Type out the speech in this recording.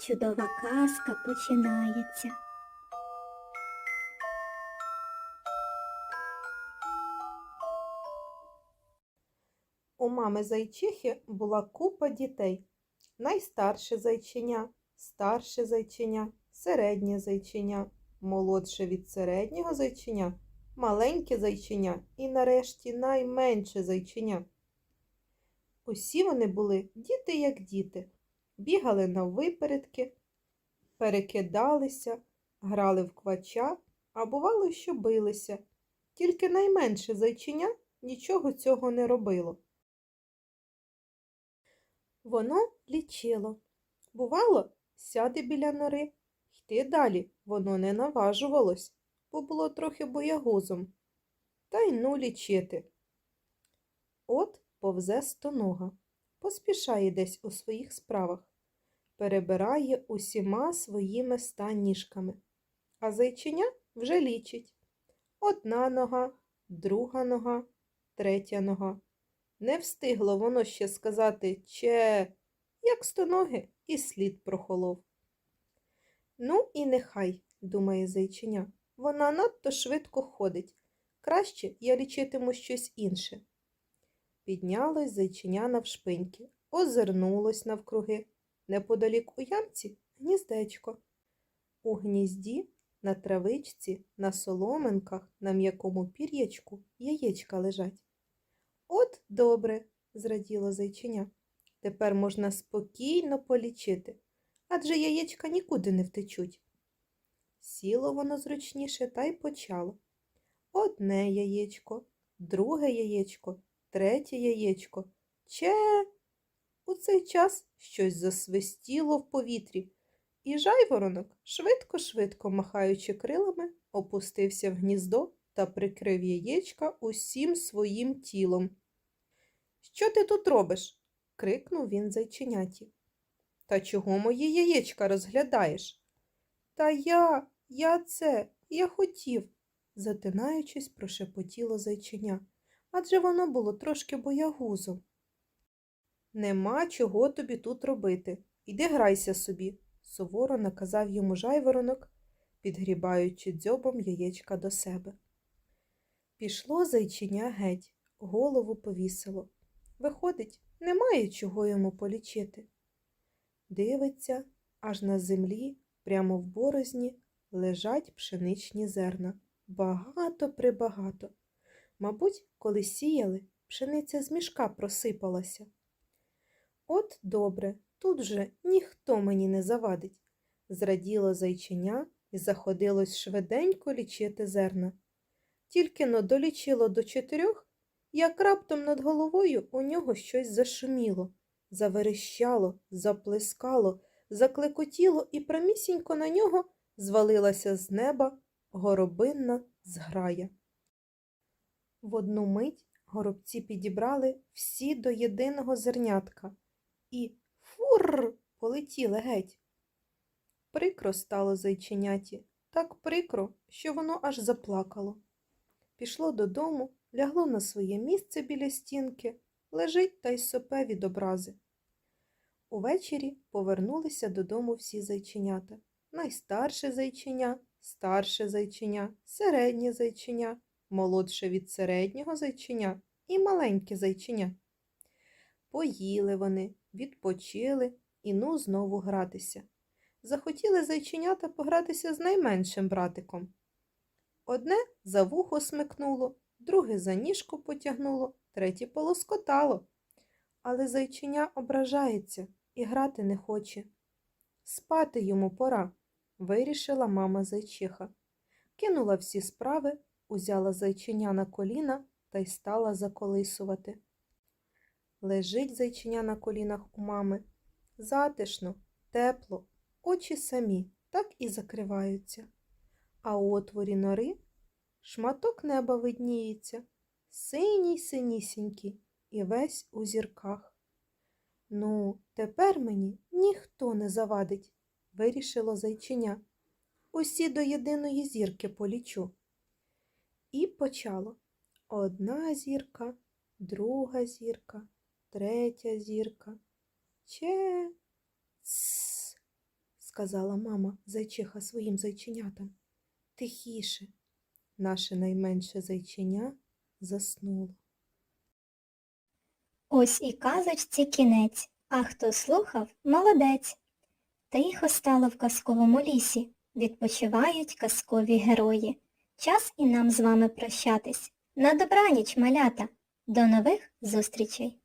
чудова казка починається. У мами зайчихи була купа дітей. Найстарше зайченя, старше зайченя, середнє зайченя, молодше від середнього зайченя, маленьке зайченя і нарешті найменше зайченя. Усі вони були діти як діти, бігали на випередки, перекидалися, грали в квача, а бувало, що билися. Тільки найменше зайченя нічого цього не робило. Воно лічило. Бувало, сяде біля нори, йти далі воно не наважувалось, бо було трохи боягузом. Та й ну лічити. От повзе стонога, поспішає десь у своїх справах, перебирає усіма своїми ста ніжками, а зайченя вже лічить. Одна нога, друга нога, третя нога. Не встигло воно ще сказати че, як стоноги, і слід прохолов. Ну і нехай, думає зайчиня, вона надто швидко ходить. Краще я лічитиму щось інше. Піднялось зайчиня навшпиньки, озирнулось навкруги. Неподалік у ямці гніздечко. У гнізді, на травичці, на соломинках, на м'якому пір'ячку яєчка лежать. От добре, зраділо зайчиня. Тепер можна спокійно полічити, адже яєчка нікуди не втечуть. Сіло воно зручніше та й почало. Одне яєчко, друге яєчко, третє яєчко. Че. У цей час щось засвистіло в повітрі, і жайворонок, швидко-швидко махаючи крилами, опустився в гніздо та прикрив яєчка усім своїм тілом. Що ти тут робиш? крикнув він зайченяті. Та чого мої яєчка розглядаєш? Та я, я це, я хотів, затинаючись, прошепотіло зайченя, адже воно було трошки боягузом. Нема чого тобі тут робити. Іди грайся собі, суворо наказав йому жайворонок, підгрібаючи дзьобом яєчка до себе. Пішло зайченя геть, голову повісило. Виходить, немає чого йому полічити. Дивиться, аж на землі, прямо в борозні, лежать пшеничні зерна. Багато прибагато. Мабуть, коли сіяли, пшениця з мішка просипалася. От добре, тут же ніхто мені не завадить. Зраділо зайченя і заходилось швиденько лічити зерна. Тільки но долічило до чотирьох, як раптом над головою у нього щось зашуміло, заверещало, заплескало, заклекотіло і прямісінько на нього звалилася з неба горобинна зграя. В одну мить горобці підібрали всі до єдиного зернятка і фур полетіли геть. Прикро стало зайченяті, так прикро, що воно аж заплакало. Пішло додому, лягло на своє місце біля стінки, лежить та й сопе від образи. Увечері повернулися додому всі зайченята. Найстарше зайченя, старше зайченя, середнє зайченя, молодше від середнього зайченя і маленьке зайченя. Поїли вони, відпочили і ну знову гратися. Захотіли зайченята погратися з найменшим братиком. Одне за вухо смикнуло, друге за ніжку потягнуло, третє полоскотало. Але зайченя ображається і грати не хоче. Спати йому пора, вирішила мама зайчиха. Кинула всі справи, узяла зайченя на коліна та й стала заколисувати. Лежить зайченя на колінах у мами. Затишно, тепло, очі самі, так і закриваються. А у отворі нори шматок неба видніється, синій синісінький і весь у зірках. Ну, тепер мені ніхто не завадить, вирішило зайчиня. Усі до єдиної зірки полічу. І почало. Одна зірка, друга зірка, третя зірка. Че. Тс, сказала мама зайчиха своїм зайченятам. Тихіше. Наше найменше зайченя заснуло. Ось і казочці кінець, а хто слухав, молодець. Тихо стало в казковому лісі, відпочивають казкові герої. Час і нам з вами прощатись. На добраніч, малята. До нових зустрічей!